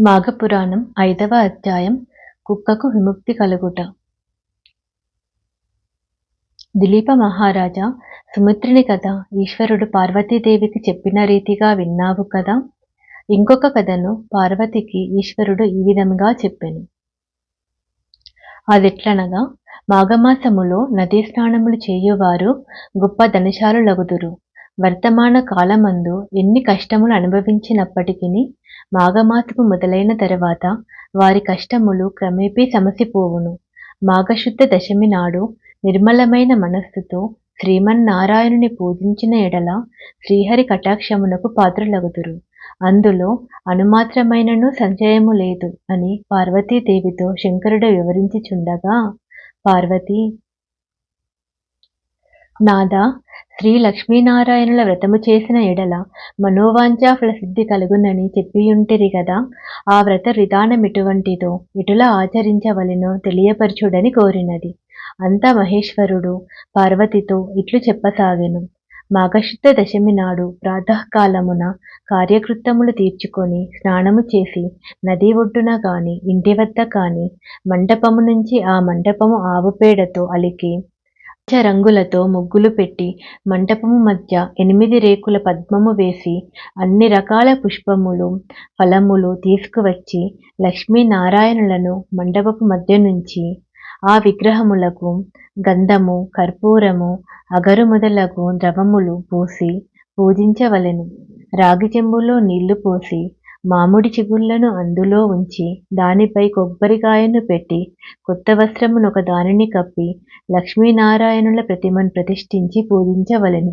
మాఘపురాణం ఐదవ అధ్యాయం కుక్కకు విముక్తి కలుగుట. దిలీప మహారాజా సుమిత్రుని కథ ఈశ్వరుడు పార్వతీదేవికి చెప్పిన రీతిగా విన్నావు కదా? ఇంకొక కథను పార్వతికి ఈశ్వరుడు ఈ విధంగా చెప్పాను. అదెట్లనగా మాఘమాసములో నదీ స్నానములు చేయువారు గొప్ప ధనశాలులగుదురు వర్తమాన కాలమందు ఎన్ని కష్టములు అనుభవించినప్పటికీ మాఘమాసము మొదలైన తరువాత వారి కష్టములు క్రమేపీ సమసిపోవును. మాఘశుద్ధ దశమి నాడు నిర్మలమైన మనస్సుతో శ్రీమన్నారాయణుని పూజించిన ఎడల శ్రీహరి కటాక్షమునకు పాత్రులగుదురు. అందులో అణుమాత్రమైనను సంచయము లేదు అని పార్వతీదేవితో శంకరుడు వివరించి చుండగా పార్వతి నాదా శ్రీ లక్ష్మీనారాయణుల వ్రతము చేసిన ఎడల మనోవాంఛా ఫలసిద్ధి కలుగునని చెప్పియుంటిరి కదా ఆ వ్రత విధానమిటువంటిదో ఎటువంటిదో ఆచరించవలెనో తెలియపరచుడని కోరినది. అంతా మహేశ్వరుడు పార్వతితో ఇట్లు చెప్పసాగెను. మాఘశుద్ధ దశమి నాడు ప్రాతకాలమున కార్యకృత్తములు తీర్చుకొని స్నానము చేసి నది ఒడ్డున కాని ఇంటి వద్ద కాని మంటపము నుంచి ఆ మంటపము ఆవుపేడతో అలికి రంగులతో ముగ్గులు పెట్టి మంటపము మధ్య ఎనిమిది రేకుల పద్మము వేసి అన్ని రకాల పుష్పములు ఫలములు తీసుకువచ్చి లక్ష్మీనారాయణులను మండపపు మధ్య నుంచి ఆ విగ్రహములకు గంధము కర్పూరము అగరు మొదలగు ద్రవములు పోసి పూజించవలెను. రాగి చెంబులో నీళ్ళు పోసి మామిడి చిగుళ్ళను అందులో ఉంచి దానిపై కొబ్బరికాయను పెట్టి కొత్త వస్త్రమును ఒక దానిని కప్పి లక్ష్మీనారాయణుల ప్రతిమను ప్రతిష్ఠించి పూజించవలెను.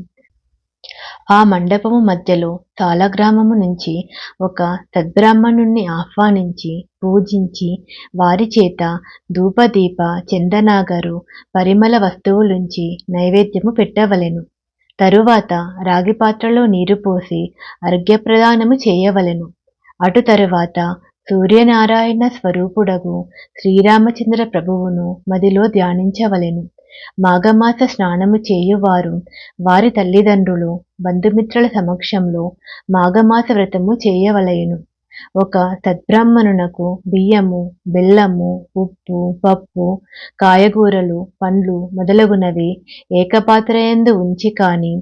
ఆ మండపము మధ్యలో తాళగ్రామము నుంచి ఒక సద్బ్రాహ్మణుణ్ణి ఆహ్వానించి పూజించి వారి చేత ధూపదీప చందనాగరు పరిమళ వస్తువులుంచి నైవేద్యము పెట్టవలెను. తరువాత రాగి పాత్రలో నీరు పోసి అర్ఘ్యప్రదానము చేయవలెను. అటు తరువాత సూర్యనారాయణ స్వరూపుడగు శ్రీరామచంద్ర ప్రభువును మదిలో ధ్యానించవలెను. మాఘమాస స్నానము చేయువారు వారి తల్లిదండ్రులు బంధుమిత్రుల సమక్షంలో మాఘమాస వ్రతము చేయవలయను ఒక సద్బ్రాహ్మణునకు బియ్యము బెల్లము ఉప్పు పప్పు కాయగూరలు పండ్లు మొదలగునవి ఏకపాత్రయందు ఉంచి కాని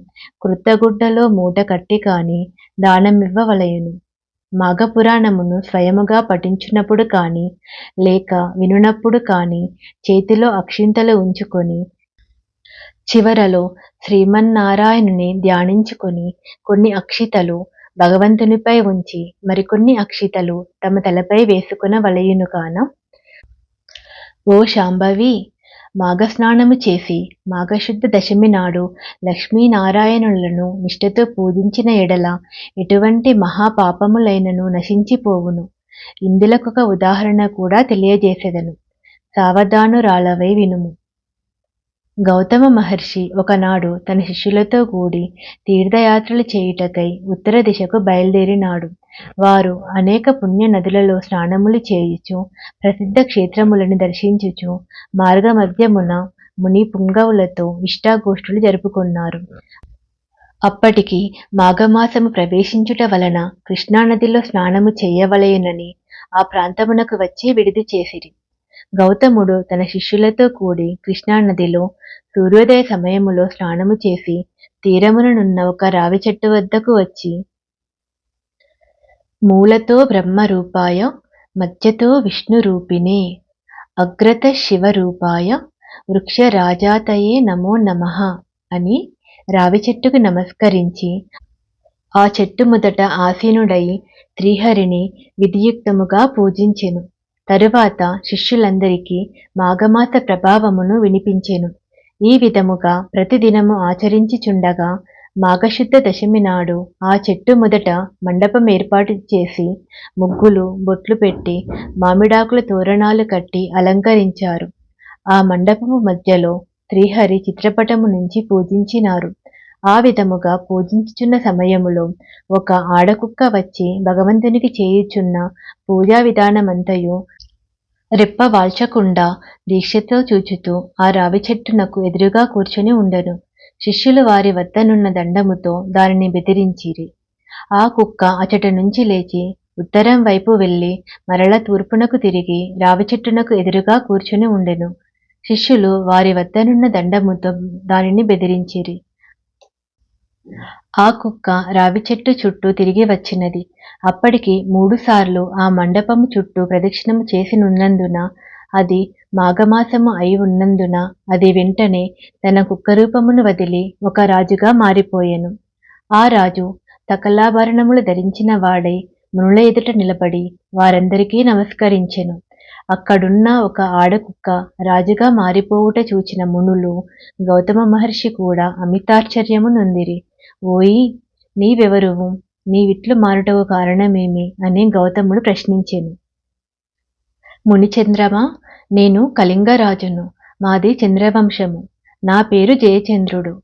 కృత్తగుడ్డలో మూట కట్టి కాని దానమివ్వవలయను మాఘపురాణమును స్వయముగా పఠించినప్పుడు కాని లేక వినునప్పుడు కాని చేతిలో అక్షింతలు ఉంచుకొని చివరలో శ్రీమన్నారాయణుని ధ్యానించుకొని కొన్ని అక్షితలు భగవంతునిపై ఉంచి మరికొన్ని అక్షితలు తమ తలపై వేసుకున వలయును కాన ఓ శాంభవి మాఘస్నానము చేసి మాఘశుద్ధ దశమి నాడు లక్ష్మీనారాయణులను నిష్ఠతో పూజించిన ఎడల ఎటువంటి మహాపాపములైనను నశించిపోవును. ఇందులకొక ఉదాహరణ కూడా తెలియజేసేదను. సావధానురాలవై వినుము. గౌతమ మహర్షి ఒకనాడు తన శిష్యులతో కూడి తీర్థయాత్రలు చేయుటకై ఉత్తర దిశకు బయలుదేరినాడు. వారు అనేక పుణ్య నదులలో స్నానములు చేయుచు ప్రసిద్ధ క్షేత్రములను దర్శించుచు మార్గమధ్యమున ముని పుంగవులతో ఇష్టాగోష్ఠులు జరుపుకున్నారు. అప్పటికి మాఘమాసము ప్రవేశించుట వలన కృష్ణానదిలో స్నానము చేయవలయనని ఆ ప్రాంతమునకు వచ్చి విడిది చేసిరి. గౌతముడు తన శిష్యులతో కూడి కృష్ణానదిలో సూర్యోదయ సమయములో స్నానము చేసి తీరముననున్న ఒక రావి చెట్టు వద్దకు వచ్చి మూలతో బ్రహ్మరూపాయ మధ్యతో విష్ణురూపిణే. అగ్రత శివరూపాయ వృక్షరాజాతయే నమో నమః అని రావి చెట్టుకు నమస్కరించి ఆ చెట్టు మొదట ఆసీనుడై శ్రీహరిని విధియుక్తముగా పూజించెను. తరువాత శిష్యులందరికీ మాఘమాస ప్రభావమును వినిపించెను. ఈ విధముగా ప్రతిదినము ఆచరించుచుండగా మాఘశుద్ధ దశమి నాడు ఆ చెట్టు మొదట మండపం ఏర్పాటు చేసి ముగ్గులు బొట్లు పెట్టి మామిడాకుల తోరణాలు కట్టి అలంకరించారు. ఆ మండపము మధ్యలో శ్రీహరి చిత్రపటము నుంచి పూజించినారు. ఆ విధముగా పూజించుచున్న సమయములో ఒక ఆడకుక్క వచ్చి భగవంతునికి చేయుచున్న పూజా విధానమంతయు రెప్ప వాల్చకుండా దీక్షతో చూచుతూ ఆ రావి చెట్టునకు ఎదురుగా కూర్చొని ఉండను. శిష్యులు వారి వద్దనున్న దండముతో దానిని బెదిరించిరి. ఆ కుక్క అచట నుంచి లేచి ఉత్తరం వైపు వెళ్ళి మరల తూర్పునకు తిరిగి రావి చెట్టునకు ఎదురుగా కూర్చుని ఉండెను. శిష్యులు వారి వద్దనున్న దండముతో దానిని బెదిరించిరి. ఆ కుక్క రావి చెట్టు చుట్టూ తిరిగి వచ్చినది. అప్పటికి మూడుసార్లు ఆ మండపము చుట్టూ ప్రదక్షిణము చేసినున్నందున అది మాఘమాసము అయి ఉన్నందున అది వెంటనే తన కుక్క రూపమును వదిలి ఒక రాజుగా మారిపోయెను. ఆ రాజు సకలాభరణములు ధరించిన వాడై మునుల ఎదుట నిలబడి వారందరికీ నమస్కరించెను. అక్కడున్న ఒక ఆడకుక్క రాజుగా మారిపోవుట చూచిన మునులు గౌతమ మహర్షి కూడా అమితాశ్చర్యము నొందిరి. ఓయి నీవెవరువు? నీవిట్లు మారుటకు కారణమేమి? అని గౌతముడు ప్రశ్నించెను. మునిచంద్రమా నేను కళింగరాజును. మాది చంద్రవంశము. నా పేరు జయచంద్రుడు.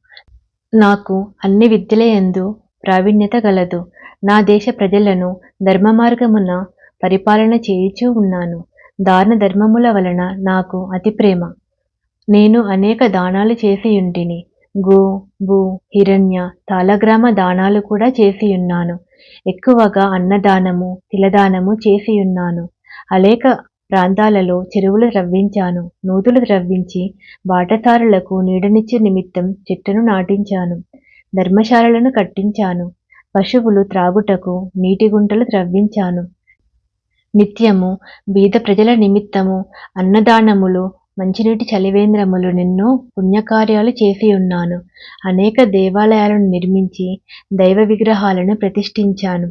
నాకు అన్ని విద్యలయందు ప్రావీణ్యత గలదు. నా దేశ ప్రజలను ధర్మ మార్గమున పరిపాలన చేయుచూ ఉన్నాను. దాన ధర్మముల వలన నాకు అతి ప్రేమ. నేను అనేక దానాలు చేసియుంటిని. గో భూ హిరణ్య తాళగ్రామ దానాలు కూడా చేసియున్నాను. ఎక్కువగా అన్నదానము తిలదానము చేసియున్నాను. అనేక ప్రాంతాలలో చెరువులు త్రవ్వించాను నూతులు త్రవ్వించి బాటసారులకు నీడనిచ్చే నిమిత్తం చెట్టును నాటించాను. ధర్మశాలలను కట్టించాను. పశువులు త్రాగుటకు నీటి గుంటలు త్రవ్వించాను నిత్యము బీద ప్రజల నిమిత్తము అన్నదానములు మంచినీటి చలివేంద్రములు నిన్నో పుణ్యకార్యాలు చేసి ఉన్నాను. అనేక దేవాలయాలను నిర్మించి దైవ విగ్రహాలను ప్రతిష్ఠించాను.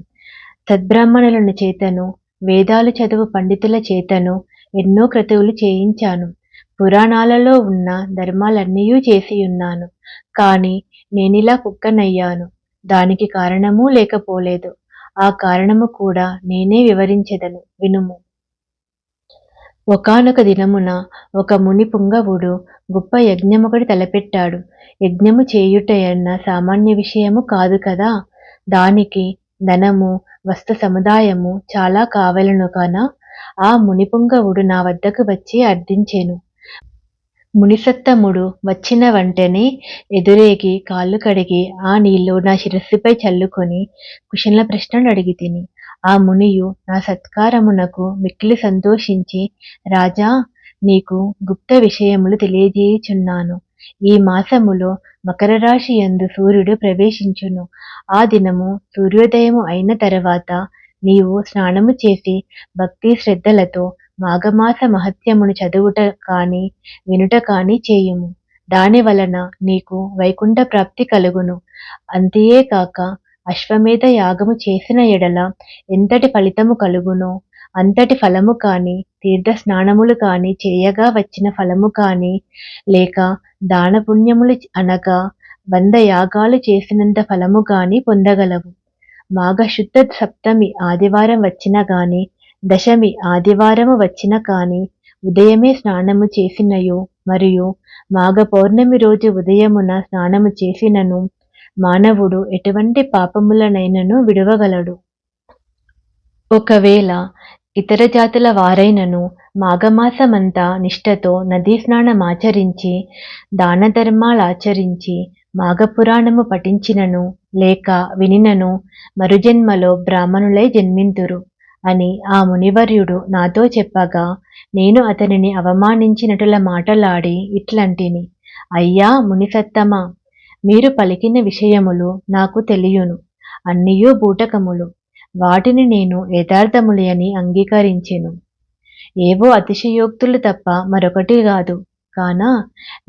సద్బ్రాహ్మణులను చేతను వేదాలు చదువు పండితుల చేతను ఎన్నో క్రతువులు చేయించాను. పురాణాలలో ఉన్న ధర్మాలన్నీ చేసి ఉన్నాను కానీ నేనిలా కుక్కనయ్యాను. దానికి కారణమూ లేకపోలేదు. ఆ కారణము కూడా నేనే వివరించెదను. వినుము. ఒకానొక దినమున ఒక ముని పుంగవుడు గొప్ప యజ్ఞమొకటి తలపెట్టాడు. యజ్ఞము చేయుటయన్న సామాన్య విషయము కాదు కదా? దానికి ధనము వస్తు సముదాయము చాలా కావలను కాన ఆ మునిపుంగవుడు నా వద్దకు వచ్చి అర్థించెను. మునిసత్తముడు వచ్చిన వెంటనే ఎదురేగి కాళ్ళు కడిగి ఆ నీళ్ళు నా శిరస్సుపై చల్లుకొని కుశల ప్రశ్నలు అడిగి తిని ఆ మునియు నా సత్కారమునకు మిక్కిలి సంతోషించి రాజా నీకు గుప్త విషయములు తెలియజేయుచున్నాను. ఈ మాసములో మకర రాశి యందు సూర్యుడు ప్రవేశించును. ఆ దినము సూర్యోదయము అయిన తర్వాత నీవు స్నానము చేసి భక్తి శ్రద్ధలతో మాఘమాస మహత్యమును చదువుట కాని వినుట కాని చేయుము. దాని వలన నీకు వైకుంఠ ప్రాప్తి కలుగును. అంతేకాక కాక అశ్వమేధ యాగము చేసిన ఎడల ఎంతటి ఫలితము కలుగునో అంతటి ఫలము కాని తీర్థ స్నానములు కాని చేయగా వచ్చిన ఫలము కాని లేక దానపుణ్యములు అనగా వంద యాగాలు చేసినంత ఫలము గాని పొందగలవు మాఘశుద్ధ సప్తమి ఆదివారం వచ్చిన గాని దశమి ఆదివారము వచ్చిన కాని ఉదయమే స్నానము చేసినయో మరియు మాఘ పౌర్ణమి రోజు ఉదయమున స్నానము చేసినను మానవుడు ఎటువంటి పాపములనైనను విడవగలడు. ఒకవేళ ఇతర జాతుల వారైనను మాఘమాసమంతా నిష్ఠతో నదీ స్నానమాచరించి దాన మాఘపురాణము పఠించినను లేక వినినను మరుజన్మలో బ్రాహ్మణులై జన్మింతురు అని ఆ మునివర్యుడు నాతో చెప్పగా నేను అతనిని అవమానించినటుల మాటలాడి ఇట్లంటిని. అయ్యా మునిసత్తమా మీరు పలికిన విషయములు నాకు తెలియను అన్నియూ బూటకములు. వాటిని నేను యథార్థములని అని అంగీకరించెను. ఏవో అతిశయోక్తులు తప్ప మరొకటి కాదు. కాన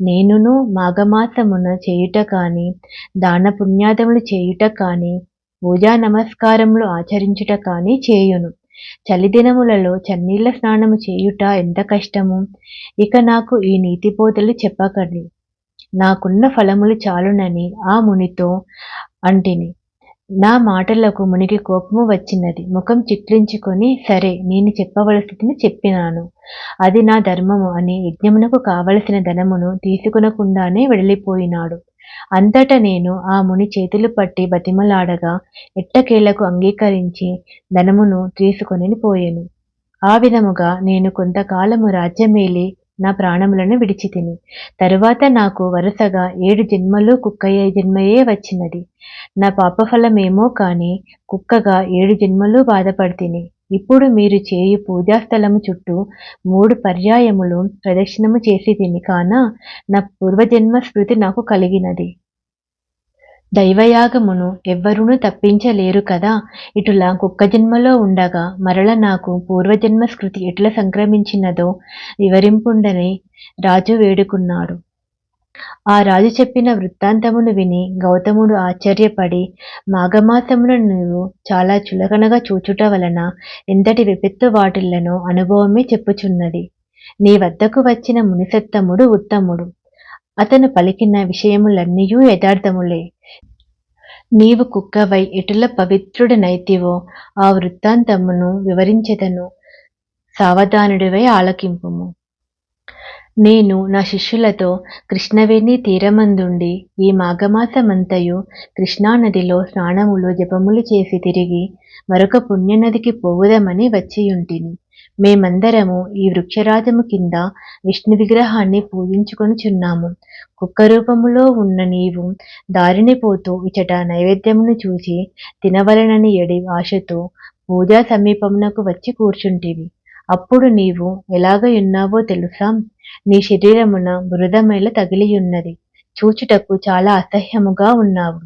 నేనును మాఘమాసమున చేయుట కాని దాన పుణ్యాదములు చేయుట కాని పూజా నమస్కారములు ఆచరించుట కాని చేయును. చలిదినములలో చన్నీళ్ళ స్నానము చేయుట ఎంత కష్టము? ఇక నాకు ఈ నీతిపోతలు చెప్పకండి. నాకున్న ఫలములు చాలునని ఆ మునితో అంటిని. నా మాటలకు మునికి కోపము వచ్చినది. ముఖం చిట్లించుకొని సరే నేను చెప్పవలసింది చెప్పినాను. అది నా ధర్మము అని యజ్ఞమునకు కావలసిన ధనమును తీసుకునకుండానే వెళ్ళిపోయినాడు. అంతటా నేను ఆ ముని చేతులు పట్టి బతిమలాడగా ఎట్టకేలకు అంగీకరించి ధనమును తీసుకొని పోయాను ఆ విధముగా నేను కొంతకాలము రాజ్యమేలి నా ప్రాణములను విడిచి తిని. తరువాత నాకు వరుసగా ఏడు జన్మలు కుక్కయ్య జన్మయే వచ్చినది. నా పాపఫలమేమో కాని కుక్కగా ఏడు జన్మలు బాధపడితిని. ఇప్పుడు మీరు చేయు పూజాస్థలము చుట్టూ మూడు పర్యాయములు ప్రదక్షిణము చేసి తిని కాన నా పూర్వజన్మ స్మృతి నాకు కలిగినది. దైవయాగమును ఎవ్వరునూ తప్పించలేరు కదా. ఇటులా కుక్క జన్మలో ఉండగా మరల నాకు పూర్వజన్మ స్మృతి ఎట్లా సంక్రమించినదో వివరింపుండని రాజు వేడుకున్నాడు. ఆ రాజు చెప్పిన వృత్తాంతమును విని గౌతముడు ఆశ్చర్యపడి మాఘమాసమును నువ్వు చాలా చులకనగా చూచుట వలన ఎంతటి విపత్తు వాటిల్లనో అనుభవమే చెప్పుచున్నది. నీ వద్దకు వచ్చిన మునిసత్తముడు ఉత్తముడు. అతను పలికిన విషయములన్నీయూ యథార్థములే. నీవు కుక్కవై ఎటుల పవిత్రుడనైతివో ఆ వృత్తాంతమును వివరించెదను. సావధానుడివై ఆలకింపుము. నేను నా శిష్యులతో కృష్ణవేణి తీరమందుండి ఈ మాఘమాసమంతయు కృష్ణానదిలో స్నానములు జపములు చేసి తిరిగి మరొక పుణ్యనదికి పోవుదమని వచ్చియుంటిని. మేమందరము ఈ వృక్షరాజము కింద విష్ణు విగ్రహాన్ని పూజించుకొనుచున్నాము కుక్క రూపములో ఉన్న నీవు దారిని పోతూ ఇచట నైవేద్యమును చూసి తినవలనని ఎడి ఆశతో పూజా సమీపమునకు వచ్చి కూర్చుంటివి. అప్పుడు నీవు ఎలాగయున్నావో తెలుసా? నీ శరీరమున బురదమైల తగిలియున్నది. చూచుటకు చాలా అసహ్యముగా ఉన్నావు.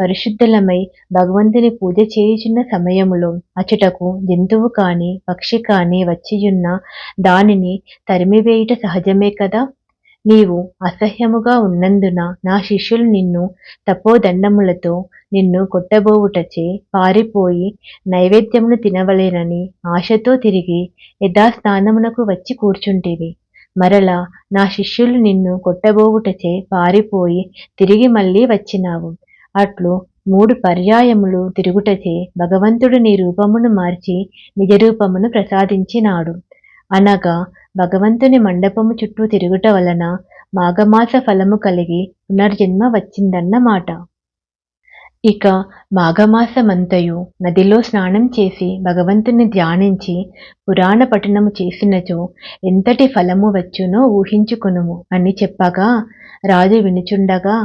పరిశుద్ధులమై భగవంతుని పూజ చేయుచున్న సమయములో అచుటకు జంతువు కాని పక్షి కాని వచ్చియున్న దానిని తరిమివేయుట సహజమే కదా? నీవు అసహ్యముగా ఉన్నందున నా శిష్యులు నిన్ను తపోదండములతో నిన్ను కొట్టబోవుటచే పారిపోయి నైవేద్యమును తినవలేనని ఆశతో తిరిగి యథాస్థానమునకు వచ్చి కూర్చుంటివి. మరలా నా శిష్యులు నిన్ను కొట్టబోవుటచే పారిపోయి తిరిగి మళ్ళీ వచ్చినావు. అట్లు మూడు పర్యాయములు తిరుగుటచే భగవంతుడు నీ రూపమును మార్చి నిజరూపమును ప్రసాదించినాడు. అనగా భగవంతుని మండపము చుట్టూ తిరుగుట వలన మాఘమాస ఫలము కలిగి పునర్జన్మ వచ్చిందన్నమాట. ఇక మాఘమాసమంతయు నదిలో స్నానం చేసి భగవంతుని ధ్యానించి పురాణ పఠనము చేసినచో ఎంతటి ఫలము వచ్చునో ఊహించుకునుము అని చెప్పగా రాజు వినుచుండగా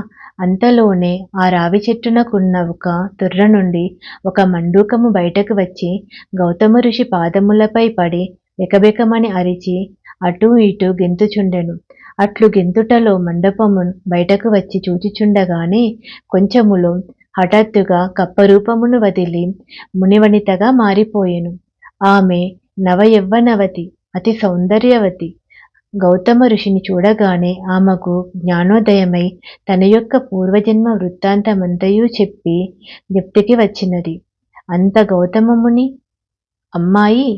అంతలోనే ఆ రావి చెట్టునకున్న ఒక తుర్ర నుండి ఒక మండూకము బయటకు వచ్చి గౌతమ ఋషి పాదములపై పడి బెకబెకమని అరిచి అటూ ఇటూ గెంతుచుండెను. అట్లు గెంతుటలో మండపము బయటకు వచ్చి చూచిచుండగానే కొంచెములో హఠాత్తుగా కప్పరూపమును వదిలి మునివనితగా మారిపోయెను. ఆమె నవయవ్వనవతి అతి సౌందర్యవతి. గౌతమ ఋషిని చూడగానే ఆమెకు జ్ఞానోదయమై తన యొక్క పూర్వజన్మ వృత్తాంతమంతయూ చెప్పి జ్ఞప్తికి వచ్చినది. అంత గౌతమముని? అమ్మాయి!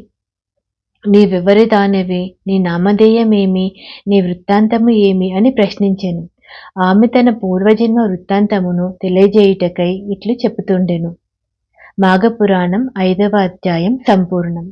నీవెవరి దానివి నీ నామధేయమేమి నీ వృత్తాంతము ఏమి అని ప్రశ్నించెను. ఆమె తన పూర్వజన్మ వృత్తాంతమును తెలియజేయుటకై ఇట్లు చెప్పుతుండెను మాఘపురాణం ఐదవ అధ్యాయం సంపూర్ణం.